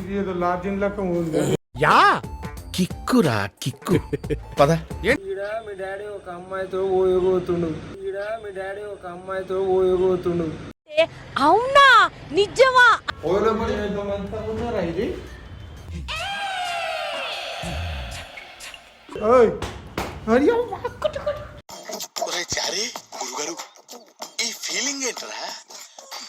ఇది ఏదో లాడ్జిన్ లెక్క ఉంది. యా! కిక్కురా కిక్కు. పద. ఈడ మీ డాడీ ఒక అమ్మాయితో ఓయబోతుండు ఈడ మీ డాడీ ఒక అమ్మాయితో ఓయబోతుండు అవునా? నిజమా? ఇది? ఓయ్. ఒరే చారి గురుగారు ఈ ఫీలింగ్ ఏంట్రా?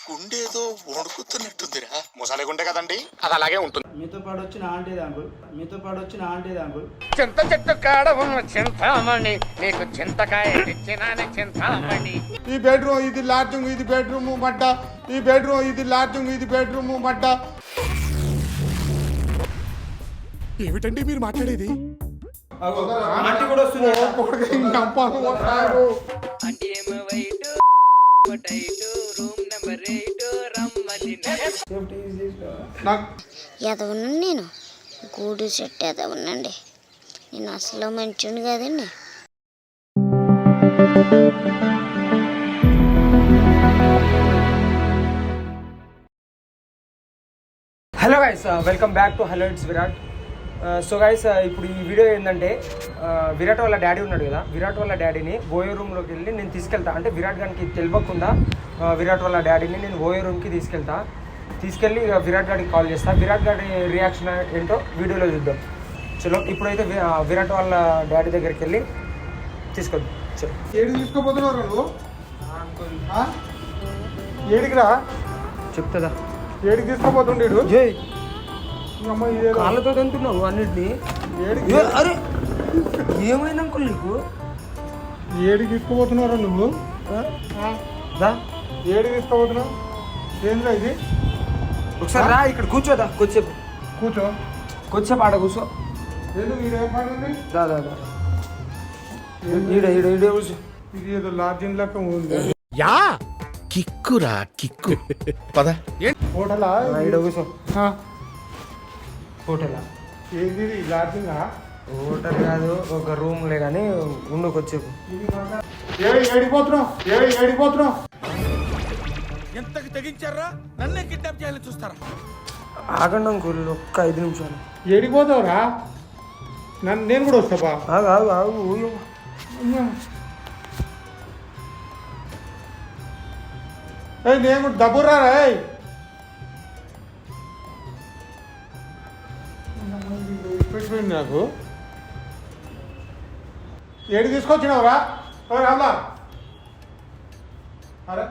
గుండేదో వణుకుతున్నట్టుందిరా ముసాలి గుంటే కదండి అది అలాగే ఉంటుంది మీతో పాటు వచ్చిన ఆంటీ అంకుల్ మీతో పాటు వచ్చిన ఆంటీ అంకుల్ చింత చెట్టు కాడ ఉన్న చింతామణి నీకు చింతకాయ తెచ్చినానే చింతామణి ఈ బెడ్రూమ్ ఇది లాడ్జింగ్ ఇది బెడ్రూమ్ మట్ట ఈ బెడ్రూమ్ ఇది లాడ్జింగ్ ఇది బెడ్రూమ్ మట్ట ఏమిటండి మీరు మాట్లాడేది ఆంటీ కూడా వస్తుంది కొడుకు ఈ అమ్మాను కొట్టారు. రూమ్ నెంబర్ ఎయిట్ నేను గూడు చెట్టు ఎదవనండి నేను అసలు మంచిని కదండి hello guys welcome back to hello it's Virat so guys ఇప్పుడు ఈ వీడియో ఏంటంటే విరాట్ వాళ్ళ డాడీ ఉన్నాడు కదా విరాట్ వాళ్ళ డాడీని ఓయో రూమ్లోకి వెళ్ళి నేను తీసుకెళ్తా. అంటే విరాట్ గారికి తెలియకుండా విరాట్ వాళ్ళ డాడీని నేను ఓయో రూమ్కి తీసుకెళ్తా. తీసుకెళ్ళి ఇక విరాట్ గారికి కాల్ చేస్తా. విరాట్ గారి రియాక్షన్ ఏంటో వీడియోలో చూద్దాం. చలో ఇప్పుడైతే విరాట్ వాళ్ళ డాడీ దగ్గరికి వెళ్ళి తీసుకొద్దాం. చలో. ఏడికి తీసుకోపోతున్నారు నువ్వు? ఆ? ఏడికిరా చెప్తుందా? ఏడికి తీసుకోపోతుండేడు జై కాళ్ళతో తింటున్నావు అన్నిటినీ? అరే ఏమైంది అంకుల్ నీకు? ఏడికి తీసుకోపోతున్నారు నువ్వు? దా. ఏడికి తీసుకోపోతున్నావు? ఏంద్రా ఇది? ఒకసారి రా ఇక్కడ కూర్చోదా కొద్దిసేపు. కూర్చో. కొద్దిసేపు ఆడ కూర్చో. ఎందుకు ఈడేం పని ఉంది? దా దా దా. ఈడ ఈడ ఈడ కూర్చో. ఇది ఏదో లాడ్జిన్ లెక్క ఉంది. యా! కిక్కురా కిక్కు. పద. హోటలా? ఆ, ఈడ కూర్చో. ఆ, హోటల్? ఏంది ఇది లాడ్జింగా? హోటల్ కాదు ఒక రూమ్లే కానీ ఉండు కొద్దిసేపు ఏడి ఏడిపోతున్నావు? ఏడి ఏడిపోతున్నావు? ఎంతకి తెగించారా? నన్నే కిడ్నాప్ చేయాలని చూస్తారా? ఆగండి అంకుల్ ఒక్క ఐదు నిమిషాలు. ఏడిపోతావురా? నన్ను నేను కూడా వస్తాపా ఆగు ఆగు ఆగు ఊయో. ఏయ్ నేను కూడా డబ్బురా ఏయ్? పెట్టిపోయింది నాకు. ఏడు తీసుకొచ్చినావురా? ఓ రామ్లా. అరే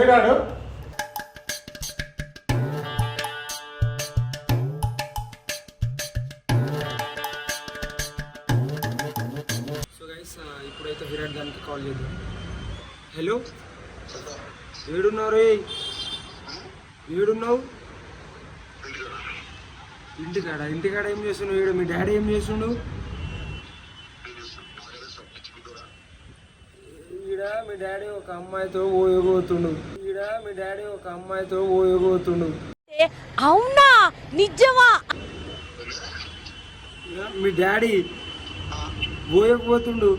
ఏడాడు? సో గైస్ uh, ఇప్పుడైతే విరాట్ గారికి కాల్ చేద్దాం. హలో ఏడున్నారు ఏడున్నావు? ఇంటికాడ ఇంటికాడ ఏం చేస్తున్నావు? ఈడ మీ డాడీ ఏం చేస్తుండు? ఈడ మీ డాడీ ఒక అమ్మాయితో ఓయబోతుండు ఈడ మీ డాడీ ఒక అమ్మాయితో ఓయబోతుండు అవునా? నిజమా? మీ డాడీ ఓయకపోతుండు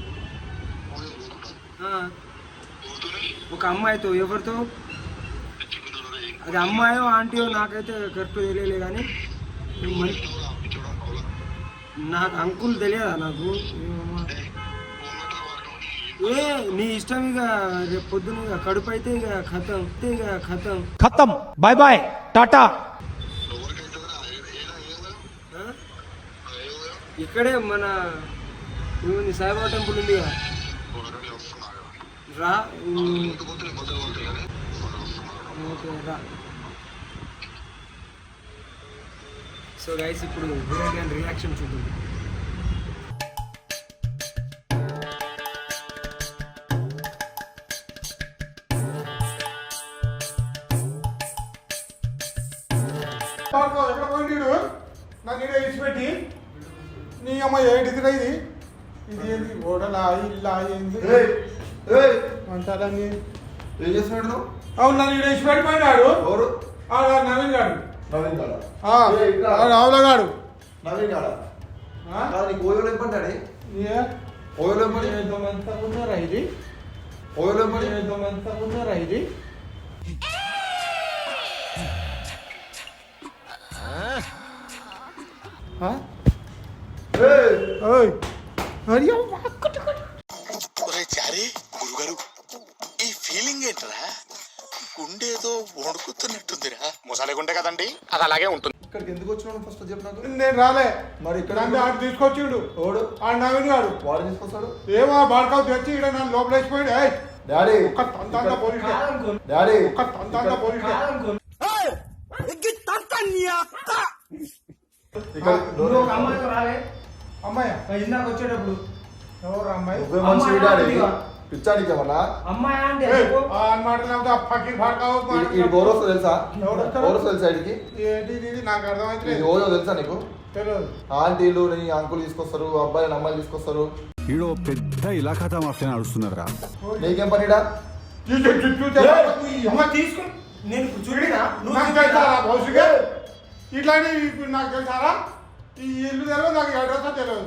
ఆ. ఒక అమ్మాయితో ఎవరితో? అది అమ్మాయో ఆంటీయో నాకైతే కరెక్ట్ తెలియలే కానీ నాకు అంకుల్ తెలియదా నాకు. ఏ నీ ఇష్టం ఇక రేపు పొద్దున ఇక కడుపు అయితే ఇక ఖతం ఇక ఖతం ఖతం బాయ్ బాయ్ టాటా? ఇక్కడే మన ఏముంది సాయిబాబా టెంపుల్ ఉంది రా. ఓకే రా సో గైస్ ఇప్పుడు విరాట్ గారి రియాక్షన్ చూద్దాం. ఎక్కడ పోయిండు? నన్ను ఈడ ఇచ్చిపెట్టి నీ అమ్మ ఏడిదిరా ఇది? ఇది ఏంది? ఓడలా ఇల్లా ఏంది? అంటారని ఏం చేస్తున్నాడు? అవును నన్ను ఈడ ఇచ్చిపెట్టిపోయినాడు ఎవరు? నవీన్ ఆ, రావుల గాడు. నవీన్? కాదు నీకు ఓయోలో ఇవ్వండి? ఓయోలో ఇవ్వండి ఏదో మంతా ఉన్నారా ఇది? ఓయోలో ఇవ్వండి ఏదో మంతా ఉన్నారా ఇది? ఆ? ఏయ్, ఓయ్ మరి గుండేదో వణుకుతున్నట్టుందిరా. ముసలి గుండె కదండి. అది అలాగే ఉంటుంది. ఇక్కడికి ఎందుకు వచ్చినావు ఫస్ట్ చెప్పు నాకు? నేను రాలే. మరి ఇక్కడ ఆడు తీసుకొచ్చిండు ఓడు ఆడు నవీన్ గాడు. వాడు తీసుకొస్తాడు? ఏమో బాడకావు తెచ్చి ఇక్కడ నన్ను లోపలేసిపోయాడు ఏయ్! డాడీ ఒక్క తంతంతా పోలీస్ డాడీ ఒక్క తంతంతా పోలీస్ ఒక అమ్మాయి? ఇందాక వచ్చేటప్పుడు. ఎవరు అమ్మాయి? డాడీ. ఆంటీగా. పిచ్చానికి ఏమన్నా ఈ గౌరవ తెలుసా? గౌరవ తెలుసా ఇడికి ఇది? నాకు ఇది అర్థమైతే ఓజో తెలుసా నీకు? ఆంటీలు నీ అంకులు తీసుకొస్తారు అబ్బాయిలు అమ్మాయిలు తీసుకొస్తారు. ఈడో పెద్ద ఇలాఖాతా మాఫియా నడుస్తున్నారా నీకేం పనిడా తీసుకుని నేను చూడినా ఇట్లాంటి నాకు తెలుసారా ఈ ఇల్లు తెలియదు నాకు అడ్రస్ తెలియదు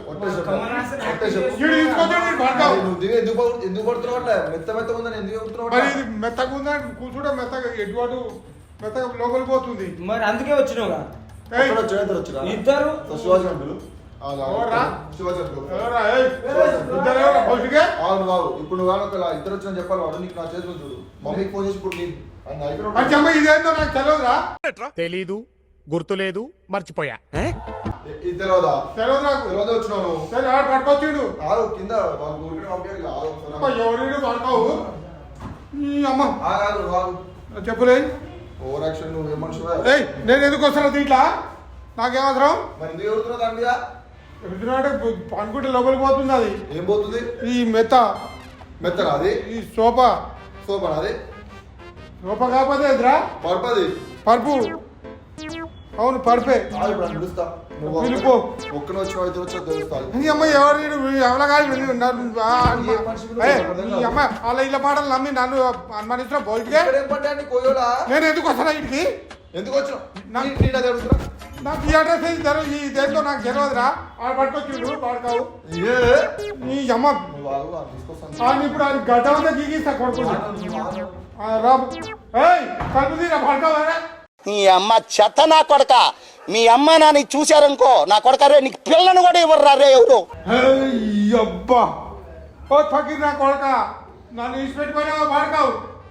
ఎందుకు ఎందుకు పడుతున్నావు? అట్లా మెత్త మెత్త ఉందని ఎందుకు పడుతున్నావు? మరి? ఇది మెత్తగా ఉందని కూర్చుంటే మెత్తగా ఎటువంటి మెత్తగా పోతుంది. మరి అందుకే వచ్చినావుగా ఇద్దరు శివాజీ ఇప్పుడు ఇద్దరు వచ్చిన చెప్పాలి వాడు నీకు నా చేతిలో చూడు. మమ్మీకి ఫోన్ చేసి ఇప్పుడు తెలీదు గుర్తులేదు మర్చిపోయా. ఇది తెలియదా తెలియదు నాకు. తెలియదు సరే ఆడ పట్టుకొచ్చిండు ఆగు కింద వాళ్ళు ఊరికే ఎవరు పడతావు అమ్మ. చెప్పులే ఓవర్ యాక్షన్ నువ్వు? ఏయ్ నేను ఎందుకు దీంట్లో? నాకేమవసరం మరి ఎందుకు ఎవరుతున్నావు దాని మీద? ఎదురునాడు అనుకుంటే లోపలికి పోతుంది అది. ఏం పోతుంది? ఈ మెత్త. మెత్తనా అది ఈ సోఫా. సోపనా అది సోఫా కాకపోతే ఎదురా పడుతుంది పరుపు. అవును పరుపే. ఇప్పుడు పిలుపు. ఒక్కన వచ్చిన ఇద్దరు వచ్చా తెలుస్తాను నీ అమ్మ ఎవరు ఎవరగా నీ అమ్మ. వాళ్ళ ఇళ్ళ మాటలు నమ్మి నన్ను అనుమానించిన బోల్ట్గా నేను ఎందుకు వస్తాను ఇంటికి ఎందుకు వచ్చినావు? నాకు- ఈ అడ్రస్ ఏది ఈ నాకు తెలియదురా ఆడ పట్టుకొచ్చిండు పాడుకావు నీ అమ్మ. ఆయన ఇప్పుడు ఆయన గడ్డ అంతా గీగిస్తా కొడుకు. రాబు ఏయ్ నీ అమ్మ చెత్త నా కొడక. మీ అమ్మ నాని చూశారనుకో నా కొడక రే నీకు పిల్లను కూడా ఇవ్వరు రే ఎవరు? ఏయ్, అబ్బా! ఓ ఫకీర్ నా కొడక నన్ను ఇచ్చి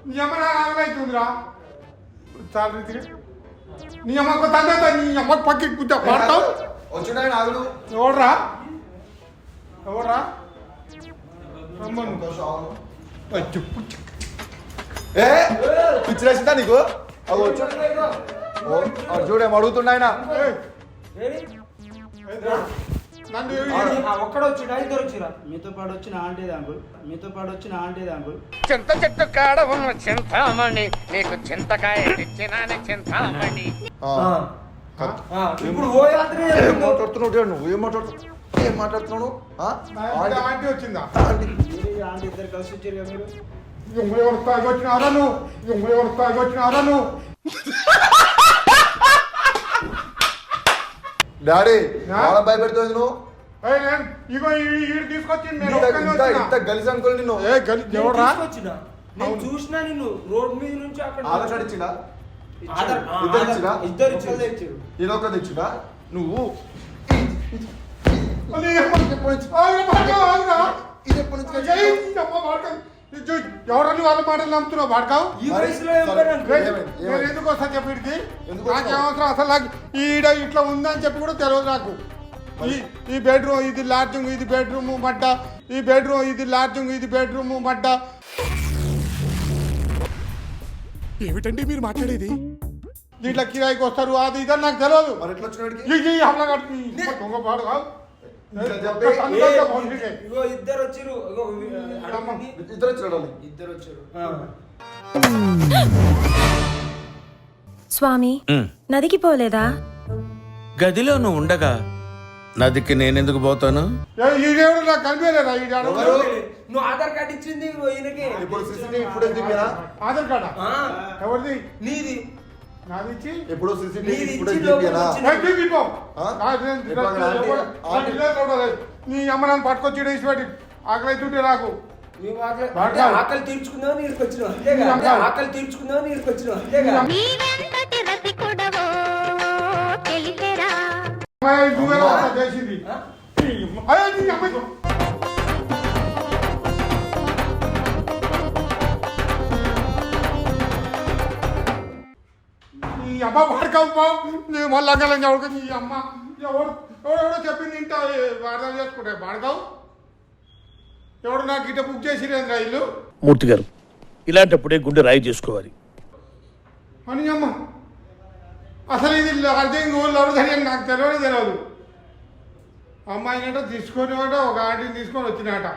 నీ అమ్మ నాకు ఆగలవుతుందిరా చాలా రీతిగా నీ నీ అమ్మ పక్కి కూర్చో పాడుతావు వచ్చిండు ఆయన ఆగుడు. ఎవడ్రా? ఎవడ్రా? రమ్మను. ఏయ్, చెప్పు ఏ? పిచ్చిలేసిందా నీకు? అవి వచ్చాడు చూడు అడుగుతుండ ఆయన మీతో పాటు వచ్చిన ఆంటీ మీతో పాటు వచ్చిన ఆంటీ అంకుల్ చింత చెట్టు కాడ ఉన్న చింతామణి నీకు చింతకాయ తెచ్చినానే చింతామణి. ఇప్పుడు ఓ యాత్ర ఏం మాట్లాడుతున్నావు నువ్వు? ఏం మాట్లాడుతున్నావు? ఏం ఆంటీ- వచ్చిందా? ఆంటీ. ఆంటీ ఇద్దరు కలిసి వచ్చారు కదా మీరు? ఇంకో ఎవరు తాగి వచ్చినారా నువ్వు? ఇంకో ఎవరు తాగి వచ్చినారా నువ్వు? డాడీ? వాళ్ళ భయపెడుతుంది నువ్వు. ఇగో ఈడు తీసుకొచ్చి నేను ఇంత గలిసి అనుకోని నిన్ను. ఏ గలి ఎవడ్రా? తీసుకొచ్చినా. నేను చూసినా నిన్ను. రోడ్ మీద నుంచి అక్కడ ఆధార్ కార్డు ఆ, ఇద్దరు ఇచ్చిరా? ఇద్దరు ఇచ్చారు ఇది నువ్వు. ఇది ఎప్పటి నుంచి ఎవరని వాళ్ళ మాటలు నమ్ముతున్నావు వాడకావు? నేను? ఎందుకు వస్తా చెప్పి ఇడికి? ఎందుకు నాకు వస్తావు? అవసరం? అసలు నాకు ఈడ ఇట్లా ఉందని చెప్పి కూడా తెలియదు నాకు. ఈ ఈ బెడ్రూమ్ ఇది లాడ్జింగ్ ఇది బెడ్రూమ్ మడ్డ. ఈ బెడ్రూమ్ ఇది లాడ్జింగ్ ఇది బెడ్రూమ్ మడ్డ. ఏమిటండి మీరు మాట్లాడేది? దీంట్లో కిరాయికి వస్తారు అది ఇదని నాకు తెలియదు మరి ఎట్లా కట్టి దొంగ పాడు ఇగో ఇద్దరు వచ్చిరు ఇగో అడగండి. ఇద్దరు వచ్చినాడు వాళ్ళు. ఇద్దరు వచ్చారు. స్వామి నదికి పోలేదా? గదిలో నువ్వు ఉండగా నదికి నేనెందుకు పోతాను? నువ్వు ఆధార్ కార్డు ఇచ్చింది ఈయనకి. ఇప్పుడు ఆధార్ కార్డా? ఆ, ఎవరిది? నీది. సీసీటీవీ వచ్చిన-? నా ఇప్పుడు అమ్మ నన్ను పట్టుకొచ్చి ఈడ ఇచ్చి పెట్టి ఆకలి అవుతుంటే నాకు ఆకలి తీర్చుకుందామని నీకు వచ్చినావు అంతేగా నీ అంటే అమ్మ. ఆకలి తీర్చుకుందామని నీకు అట్లా చేసింది. అమ్మ. వాడుకోవు బావు నీ మళ్ళీ అంగళం ఎవరికి? నీ అమ్మ. ఎవడు ఎవడెవడో చెప్పింది ఇంట అర్థం చేసుకుంటే వాడుకోవు ఎవడు నాకు ఇట బుక్ చేసిరేంద్రా ఇల్లు? మూర్తి గారు ఇలాంటప్పుడే గుండె రాయి చేసుకోవాలి. అని అమ్మ. అసలు ఇది అర్థం అని నాకు తెలియదు తెలియదు. అమ్మాయిని అంటే తీసుకొని ఒక ఆంటీని తీసుకొని వచ్చినాట.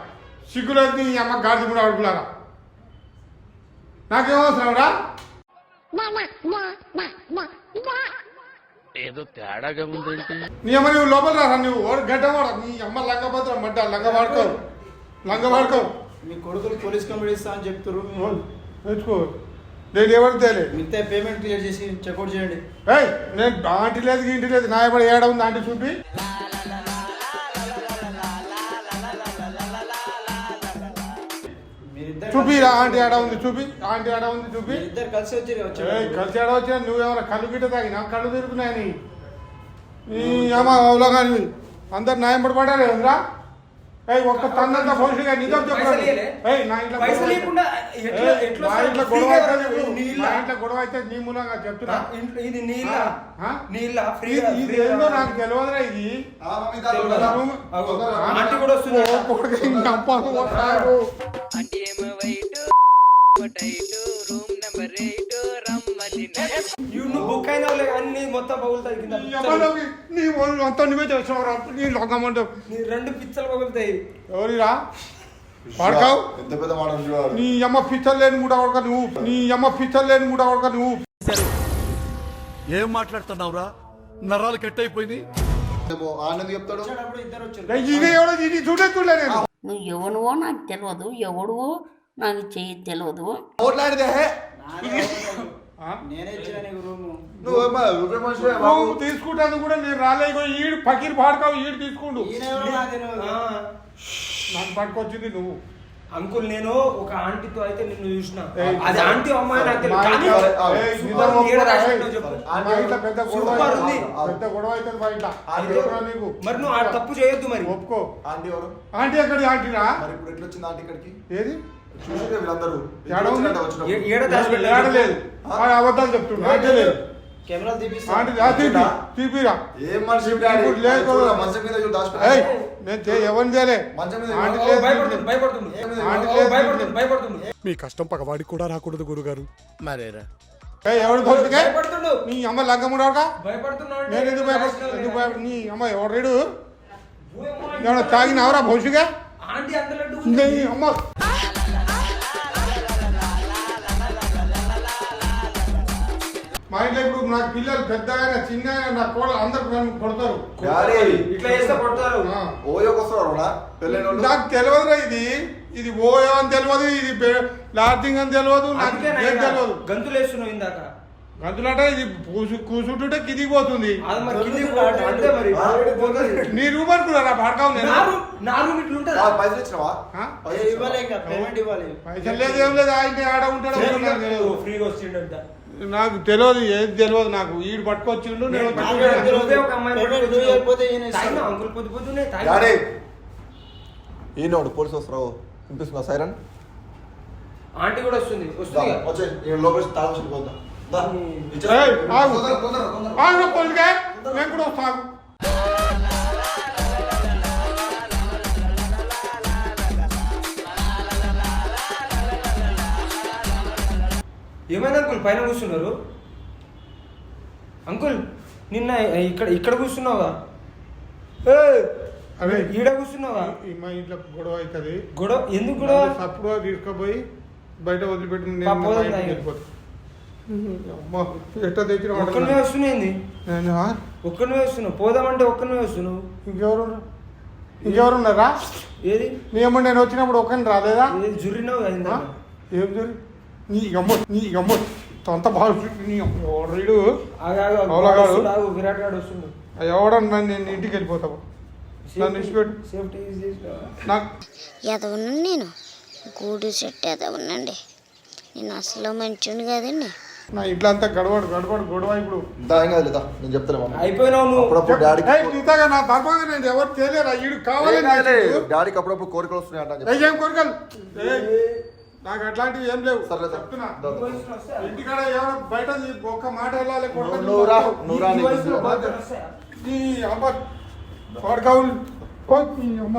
సిగ్గులేదు నీ అమ్మ గాడి కూడా అడుగులారా నాకేమవసరం రా? ఏదో తేడాగా ఉందేంటి? నీ అమ్మ నువ్వు లోపల రా నువ్వు ఓడి గడ్డ వాడ నీ అమ్మ లంగభద్రం మడ్డ లంగ వాడుకోవు లంగ వాడుకోవు మీ కొడుకులు పోలీస్ కంప్లైంట్ ఇస్తా అని చెప్తారు నేర్చుకో. నేను ఎవరు తేలే? మిగతా పేమెంట్ క్లియర్ చేసి చెక్అౌట్ చేయండి. ఏయ్ నేను ఆంటీ లేదు ఇంటి లేదు నా ఎప్పుడు ఏడ ఉంది ఆంటీ చూపి? చూపి ఆంటీ ఆడ ఉంది చూపి ఆంటీ ఆడ ఉంది చూపి మీరిద్దరు కలిసి వచ్చి కలిసి ఆడ వచ్చినా నువ్వేమైనా కళ్ళు గిట్ట తాగినా కళ్ళు తిరుగుతున్నాయని నీ అమ్మ అవులో కానీ అందరు న్యాయం పడబడాలి కదరా ఏయ్ ఒక్క తన్నంత భవిష్యత్తుగా నిజం ఇయ్యలే? ఏయ్ నా ఇంట్లో సార్ ఇంట్లో గొడవ నీళ్ళ? మా ఇంట్లో గొడవ అయితే నీ మూలంగా చెప్తున్నా ఇది నీళ్ళ ఆ? నీళ్ళ ఫ్రీ ఇది ఏందో నాకు తెలియదురా ఇది కూడా వస్తుంది నువ్వు బుక్ అయినా అన్ని మొత్తం పగులుతాయి కింద నీ అంతా నువ్వే చేసినావురా నీ లొంగమంటే. నీ రెండు పిచ్చలు పగులుతాయి ఎవరిరా వాడకావు ఎంత పెద్ద మాట చూడాలి. నీ అమ్మ పిచ్చలు లేని కూడా కొడక నువ్వు. నీ అమ్మ పిచ్చలు లేని కూడా కొడక నువ్వు. ఏం మాట్లాడుతున్నావురా? నరాలు కట్ అయిపోయింది ఆనంద్ చెప్తాడు? వచ్చేటప్పుడు ఇద్దరు వచ్చారు ఏయ్, ఇది ఎవడో ఇది చూడే చూడలే నేను. నువ్వు ఎవనువో నాకు తెలియదు ఎవడువో నాకు చేయి తెలియదు రూము తీసుకుంటాను కూడా నేను రాలే ఇగో ఈడు ఫకీర్ పాడకావు ఈడు తీసుకుండు. ఎవరో నాకు పట్టుకొచ్చింది నువ్వు. అంకుల్ నేను ఒక ఆంటీతో అయితే నిన్ను చూసిన. అది ఆంటీ అమ్మాయి నాకు. తెలియదు. మరి నువ్వు ఆ తప్పు చేయొద్దు మరి. ఒప్పుకో. ఆంటీ ఎవరు? ఆంటీ ఎక్కడి ఆంటీరా మరి ఇప్పుడు ఎట్లా వచ్చింది ఆంటీ ఇక్కడికి? ఏది? చూసిరే వీళ్ళందరూ. అబద్ధాలు తీపిరా. ఏం మనిషి మంచం మీద ఎవరిని చేయలే. మీ కష్టం పగవాడికి కూడా రాకూడదు గురుగారు. మరేరా? ఎవడు దొరికితే? నీ అమ్మ అంటే నేను ఎందుకు నీ అమ్మ ఎవడు తాగినవరా భవిష్యగా నీ అమ్మ మా ఇంట్లో ఇప్పుడు నాకు పిల్లలు పెద్దగా చిన్న నా కోడలు అందరు నన్ను కొడతారు. ఇట్లా చేస్తే కొడతారు. పెళ్ళైన వాళ్ళు నాకు తెలియదురా ఇది. ఇది ఓయో అని తెలియదు ఇది లార్జింగ్ అని తెలియదు నాకు ఏం తెలియదు గంతులు వేస్తున్నావు ఇందాక. గంతులంటే ఇది కూసు- కూసుంటుంటే కిందికి పోతుంది. నీ రూమ్ అనుకున్నారా? పడకావు నేను నా రూమ్ నా రూమ్ ఇట్లా ఉంటుందా? ఆ, పైసలు లేదు ఏం లేదు. ఆయన ఆడ ఉంటాడు. ఫ్రీగా వచ్చిండంట. నాకు తెలియదు ఏది తెలియదు నాకు. ఈడు పట్టుకొచ్చిండు నేను నేను వచ్చి నాకు చూడాను. నువ్వే ఒక అమ్మాయిని పేమెంట్ పట్టుకొచ్చినావు. నువ్వు ఇవ్వకపోతే ఈయన ఇస్తాడు. ఏమైంది అంకుల్ పైన కూర్చున్నారు? అంకుల్ నిన్న ఇక్కడ ఇక్కడ కూర్చున్నావా? ఏయ్, అరే ఈడ కూర్చున్నావా? ఈ మా ఇంట్లో గొడవ అవుతుంది. గొడవ? ఎందుకు గొడవ? సప్పుడు తీసుకుపోయి బయట వదిలిపెట్టి నేను ఎట్ట తెచ్చిన ఒక్కరినే వస్తున్నాయింది నేను ఆ? ఒక్కరినే వస్తున్నావు. పోదామంటే ఒక్కరినే వస్తున్నావు. ఇంకెవరు ఉన్నారు? ఇంకెవరు ఉన్నారా ఏది? నీ అమ్మ నేను వచ్చినప్పుడు ఒక్కని రాలేదా? ఏది? జుర్రినావు. ఏం జరిగి నీ అమ్మ నీ అమ్మ అంత బాగా నీ రీడు అవలగాడు విరాట్ గాడు వస్తుండు ఎవడన్నా నేను ఇంటికి వెళ్ళిపోతావు? నన్ను ఇచ్చిపెట్టు. సేఫ్టీ నాకు ఎదవనండి నేను. గూడు చెట్టు ఎదవనండి నేను అసలు మంచిని కదండి. నా ఇంట్లో అంతా గడవాడు గడవాడు గొడవ ఇప్పుడు. దాయం కాదు లేదా నేను చెప్తాను అయిపోయినావు నువ్వు. అప్పుడప్పుడు డాడీ నీతగా నా ధర్మంగా నేను ఎవరు చేయలేరా? ఈడు కావాలి డాడీకి అప్పుడప్పుడు కోరికలు వస్తున్నాయి అంటే ఏం కోరికలు? నాకు అట్లాంటివి ఏం లేవు. ఇంటికాడ ఎవరో బయట ఒక్క మాట వెళ్ళాలి నీ అమ్మ అమ్మ.